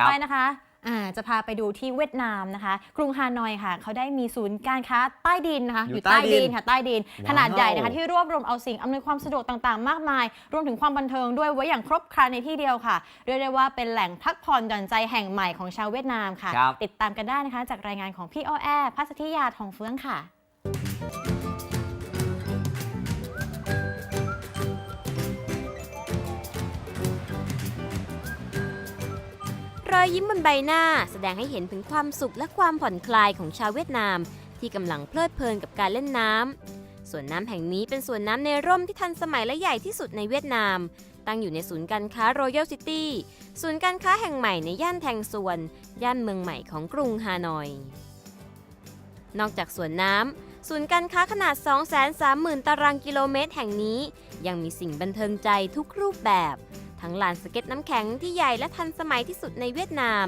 ครับ ไปนะคะอ่าจะพาไปดูที่เวียดนามนะคะ กรุงฮานอยค่ะ เขาได้มีศูนย์การค้าใต้ดินนะคะอยู่ใต้ดินค่ะใต้ดินว้าวขนาดใหญ่นะคะ ที่รวบรวมเอาสิ่งอำนวยความสะดวกต่างๆ มากมาย รวมถึงความบันเทิงด้วยไว้อย่างครบครันในที่เดียวค่ะ เรียกได้ว่าเป็นแหล่งพักผ่อนหย่อนใจแห่งใหม่ของชาวเวียดนามค่ะครับติดตามกันได้นะคะ จากรายงานของพี่อ้อแอพัสธิยาทองเฟื้องค่ะ อยยิ้มบนใบหน้า แสดงให้เห็นถึงความสุขและความผ่อนคลายของชาวเวียดนาม ที่กำลังเพลิดเพลินกับการเล่นน้ำสวนน้ำแห่งนี้เป็นสวนน้ำในร่มที่ทันสมัยและใหญ่ที่สุดในเวียดนาม ตั้งอยู่ในศูนย์การค้ารอยัลซิตี้ศูนย์การค้าแห่งใหม่ในย่านแทงส่วน ย่านเมืองใหม่ของกรุงฮานอย นอกจากสวนน้ำศูนย์การค้าขนาด 230,000 ตารางกิโลเมตรแห่งนี้ ยังมีสิ่งบันเทิงใจทุกรูปแบบ ทั้งลานสเก็ตน้ำแข็งที่ใหญ่และทันสมัยที่สุดในเวียดนาม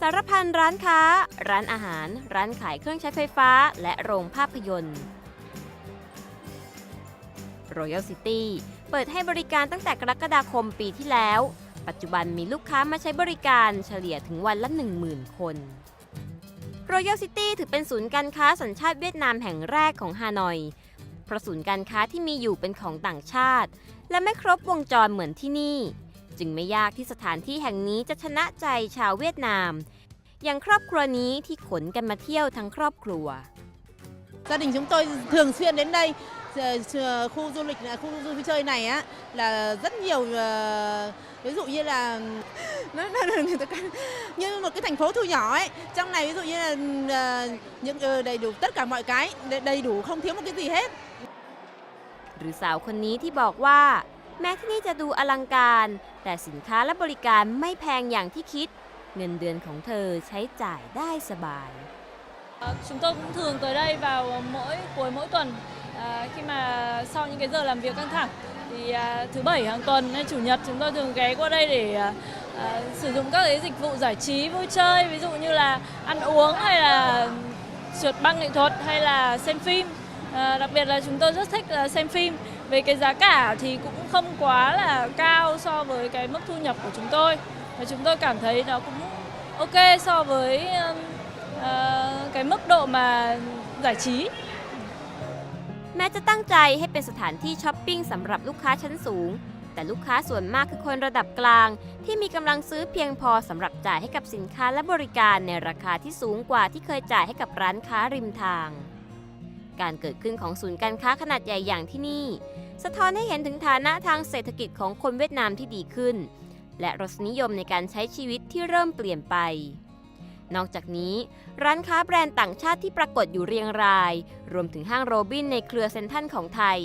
สารพันร้านค้า ร้านอาหาร ร้านขายเครื่องใช้ไฟฟ้า และโรงภาพยนตร์ Royal City เปิดให้บริการตั้งแต่กรกฎาคมปีที่แล้ว ปัจจุบันมีลูกค้ามาใช้บริการเฉลี่ยถึงวันละ 10,000 คน Royal City ถือเป็นศูนย์การค้าสัญชาติเวียดนามแห่งแรกของฮานอย เพราะศูนย์การค้าที่มีอยู่เป็นของต่างชาติ และไม่ครบวงจรเหมือนที่นี่ จึงไม่ยากที่สถานที่แห่งนี้จะชนะใจชาวเวียดนาม อย่างครอบครัวนี้ที่ขนกันมาเที่ยวทั้งครอบครัว Gia đình chúng tôi thường xuyên đến đây Ờ, ờ, khu du lịch khu du lịch chơi này á là rất nhiều ờ, ví dụ như là nó, nó, nó, như một cái thành phố thu nhỏ ấy trong này ví dụ như là ờ, những ờ, đầy đủ tất cả mọi cái đầy- đầy đủ không thiếu một cái gì hết หรือสาวคนนี้ที่บอกว่า แม้ที่นี่จะดูอลังการ แต่สินค้าและบริการไม่แพงอย่างที่คิด เงินเดือนของเธอใช้จ่ายได้สบาย Ờ, Chúng tôi cũng thường tới đây vào mỗi cuối mỗi tuần à, khi mà sau những cái giờ làm việc căng thẳng thì à, thứ bảy hàng tuần hay chủ nhật chúng tôi thường ghé qua đây để à, à, sử dụng các cái dịch vụ giải trí vui chơi ví dụ như là ăn uống hay là trượt băng nghệ thuật hay là xem phim à, đặc biệt là chúng tôi rất thích là xem phim về cái giá cả thì cũng không quá là cao so với cái mức thu nhập của chúng tôi và chúng tôi cảm thấy nó cũng ok so với um, ờ, cái mức độ mà giải trí แม้จะตั้งใจให้เป็นสถานที่ช้อปปิ้งสำหรับลูกค้าชั้นสูง แต่ลูกค้าส่วนมากคือคนระดับกลาง ที่มีกำลังซื้อเพียงพอสำหรับจ่ายให้กับสินค้าและบริการในราคาที่สูงกว่าที่เคยจ่ายให้กับร้านค้าริมทาง การเกิดขึ้นของศูนย์การค้าขนาดใหญ่อย่างที่นี่ สะท้อนให้เห็นถึงฐานะทางเศรษฐกิจของคนเวียดนามที่ดีขึ้น และรสนิยมในการใช้ชีวิตที่เริ่มเปลี่ยนไป นอกจากนี้ ร้านค้าแบรนด์ต่างชาติที่ปรากฏอยู่เรียงราย รวมถึงห้างโรบินในเครือเซนทัลของไทย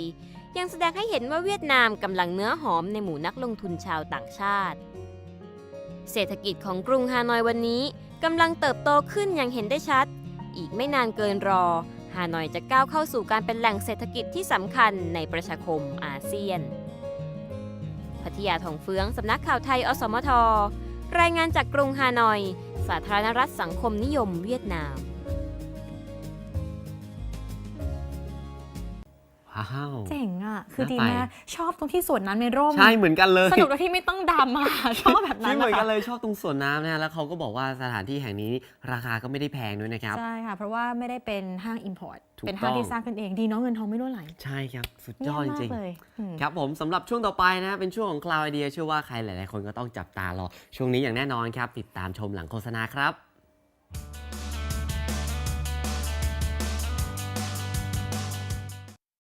ยังแสดงให้เห็นว่าเวียดนามกำลังเนื้อหอมในหมู่นักลงทุนชาวต่างชาติ เศรษฐกิจของกรุงฮานอยวันนี้กำลังเติบโตขึ้นอย่างเห็นได้ชัด อีกไม่นานเกินรอ ฮานอยจะก้าวเข้าสู่การเป็นแหล่งเศรษฐกิจที่สำคัญในประชาคมอาเซียน พัทยาทองเฟืองสำนักข่าวไทยอสมท รายงานจากกรุงฮานอย สาธารณรัฐสังคมนิยมเวียดนาม ว้าวเจ๋งอะ คือน่าดีไปมากชอบตรงที่สวนน้ำในร่มใช่เหมือนกันเลย สนุกโดยที่ไม่ต้องดำอะชอบแบบนั้ที่นเหมือนนะกันคะเลยชอบตรงสวนน้ำนะแล้วเขาก็บอกว่าสถานที่แห่งนี้ราคาก็ไม่ได้แพงด้วยนะครับ ใช่ค่ะ เพราะว่าไม่ได้เป็นห้างอิมพอร์ตถูกเป็นห้างต้องที่สร้างขึ้นเองดีเนาะเงินทองไม่รั่วไหล ใช่ครับ สุดยเยี่ยอมดจมากริงเลยอืมๆครับผมสำหรับช่วงต่อไปนะเป็นช่วงของ Cloud Idea เชื่อว่าใครหลาย ๆ คนก็ต้องจับตารอช่วงนี้อย่างแน่นอนครับ ติดตามชมหลังโฆษณาครับ